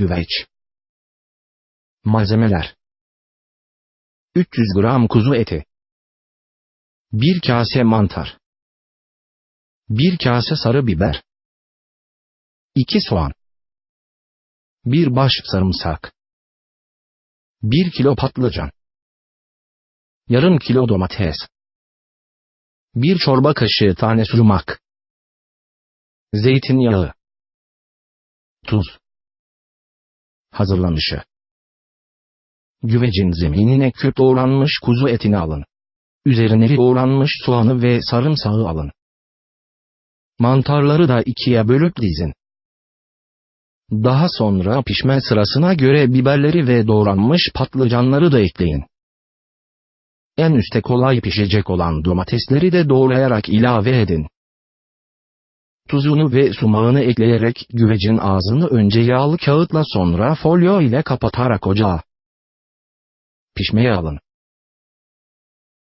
Güveç. Malzemeler. 300 gram kuzu eti. 1 kase mantar. 1 kase sarı biber. 2 soğan. 1 baş sarımsak. 1 kilo patlıcan. Yarım kilo domates. 1 çorba kaşığı tane sumak Zeytinyağı. Tuz Hazırlanışı Güvecin zeminine küp doğranmış kuzu etini alın. Üzerine doğranmış soğanı ve sarımsağı alın. Mantarları da ikiye bölüp dizin. Daha sonra pişme sırasına göre biberleri ve doğranmış patlıcanları da ekleyin. En üste kolay pişecek olan domatesleri de doğrayarak ilave edin. Tuzunu ve sumağını ekleyerek güvecin ağzını önce yağlı kağıtla sonra folyo ile kapatarak ocağa pişmeye alın.